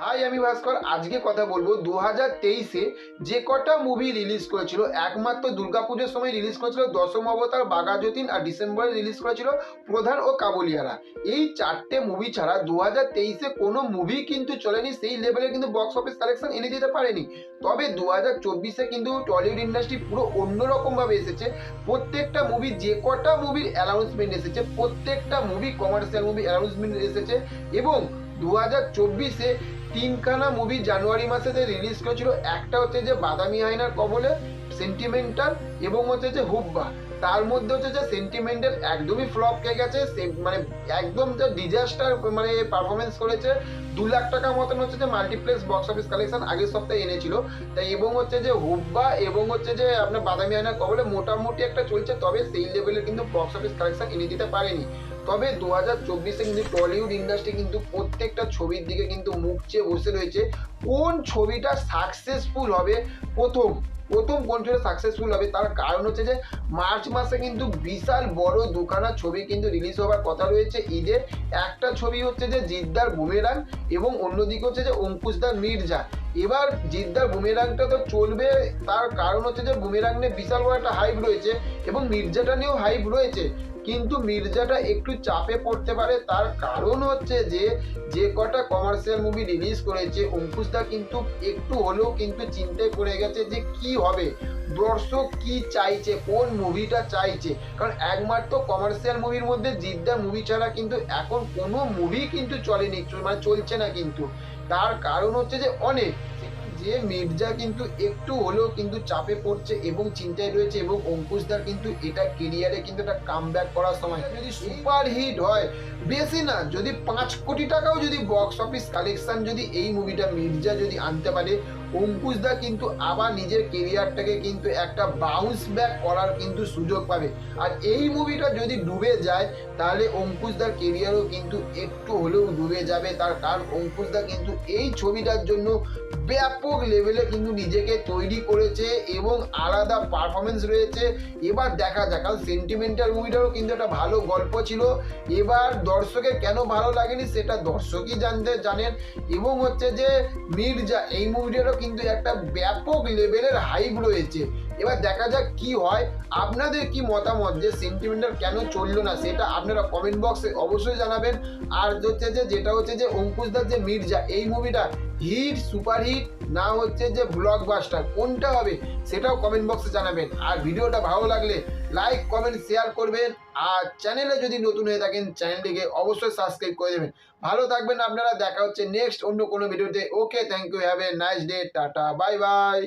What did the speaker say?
High, আমি ভাস্কর। আজকে কথা বলব দু হাজার তেইশে যে কটা মুভি রিলিজ করেছিল, একমাত্র দুর্গাপুজোর সময় রিলিজ করেছিল দশম অবতার, বাঘাযতীন আর ডিসেম্বরে রিলিজ করেছিল প্রধান ও কাবুলিয়ারা। এই চারটে মুভি ছাড়া দু হাজার তেইশে কোনো মুভি কিন্তু চলেনি, সেই লেভেলে কিন্তু বক্স অফিস কালেকশন এনে দিতে পারেনি। তবে দু হাজার চব্বিশে কিন্তু টলিউড ইন্ডাস্ট্রি পুরো অন্যরকমভাবে এসেছে। প্রত্যেকটা মুভি যে কটা মুভির অ্যানাউন্সমেন্ট এসেছে, প্রত্যেকটা মুভি কমার্শিয়াল মুভি অ্যানাউন্সমেন্ট এসেছে এবং দু হাজার চব্বিশে তিনখানা মুভি জানুয়ারি মাসে যে রিলিজ করেছিল। একটা হচ্ছে যে বাদামি আয়নার কবলে সেন্টিমেন্টাল এবং হচ্ছে যে হুব্বা। তার মধ্যে হচ্ছে যে সেন্টিমেন্টাল একদমই ফ্লপ খেয়ে গেছে মানে একদম যে ডিজাস্টার মানে পারফরমেন্স করেছে, দু লাখ টাকা মতন হচ্ছে যে মাল্টিপ্লেক্স বক্স অফিস কালেকশন আগের সপ্তাহে এনেছিল। তাই এবং হচ্ছে যে হুব্বা এবং হচ্ছে যে আপনার বাদামি আয়নার কবলে মোটামুটি একটা চলছে, তবে সেই লেভেলের কিন্তু বক্স অফিস কালেকশন এনে দিতে পারেনি। তবে দু হাজার চব্বিশে কিন্তু টলিউড ইন্ডাস্ট্রি কিন্তু প্রত্যেকটা ছবির দিকে কিন্তু মুখ চেয়ে বসে রয়েছে। কোন ছবিটা সাকসেসফুল হবে? প্রথম প্রথম কোন ছবিটা সাকসেসফুল হবে? তার কারণ হচ্ছে যে মার্চ মাসে কিন্তু বিশাল বড় দুখানা ছবি কিন্তু রিলিজ হবার কথা রয়েছে। ঈদের একটা ছবি হচ্ছে যে জিদ্দার বুমেরাং এবং অন্যদিকে হচ্ছে যে অঙ্কুশদার মির্জা। এবার জিদ্দার বুমেরাংটা তো চলবে, তার কারণ হচ্ছে যে বুমেরাং নিয়ে বিশাল বড় একটা হাইপ রয়েছে এবং মির্জাটা নিয়েও হাইপ রয়েছে। কিন্তু মির্জাটা একটু চাপে পড়তে পারে, তার কারণ হচ্ছে যে যে কটা কমার্শিয়াল মুভি রিলিজ করেছে অঙ্কুশদা কিন্তু একটু হলেও কিন্তু চিন্তায় পড়ে গেছে যে কি হবে, দর্শক কি চাইছে, কোন মুভিটা চাইছে? কারণ একমাত্র কমার্শিয়াল মুভির মধ্যে জিদ্দার মুভি ছাড়া কিন্তু এখন কোনো মুভি কিন্তু চলেনি মানে চলছে না কিন্তু। তার কারণ হচ্ছে যে অনেক যে মির্জা কিন্তু একটু হলেও কিন্তু চাপে পড়ছে এবং চিন্তায় রয়েছে এবং অঙ্কুশদার কিন্তু এটা কেরিয়ারে কিন্তু একটা কাম করার সময়। যদি সুপার হিট হয়, বেশি না, যদি পাঁচ কোটি টাকাও যদি বক্স অফিস কালেকশন যদি এই মুভিটা মির্জা যদি আনতে পারে অঙ্কুশদা কিন্তু আবার নিজের কেরিয়ারটাকে কিন্তু একটা বাউন্স ব্যাক করার কিন্তু সুযোগ পাবে। আর এই মুভিটা যদি ডুবে যায়, তাহলে অঙ্কুশদার কেরিয়ারও কিন্তু একটু হলেও ডুবে যাবে। তার কারণ অঙ্কুশদা কিন্তু এই ছবিটার জন্য ব্যাপক লেভেলে কিন্তু নিজেকে তৈরি করেছে এবং আলাদা পারফরমেন্স রয়েছে। এবার দেখা যাক, কারণ সেন্টিমেন্টাল মুভিটারও কিন্তু একটা ভালো গল্প ছিল। এবার দর্শকের কেন ভালো লাগেনি সেটা দর্শকই জানতে জানেন। এবং হচ্ছে যে মির্জা, এই মুভিটারও কিন্তু একটা ব্যাপক লেভেলের হাইপ রয়েছে। এবার দেখা যাক কি হয়। আপনাদের কি মতামত যে সেন্টিমেন্টাল কেন চলল না, সেটা আপনারা কমেন্ট বক্সে অবশ্যই জানাবেন। আর হচ্ছে যে, যেটা হচ্ছে যে অঙ্কুশদার যে মির্জা, এই মুভিটা হিট, সুপার হিট, না হচ্ছে যে ব্লকবাস্টার কোনটা হবে সেটাও কমেন্ট বক্সে জানাবেন। আর ভিডিওটা ভালো লাগলে লাইক কমেন্ট শেয়ার করবেন। আর চ্যানেলে যদি নতুন হয়ে থাকেন চ্যানেলটিকে অবশ্যই সাবস্ক্রাইব করে দেবেন। ভালো থাকবেন আপনারা, দেখা হচ্ছে নেক্সট অন্য কোনো ভিডিওতে okay thank you have a nice day tata bye bye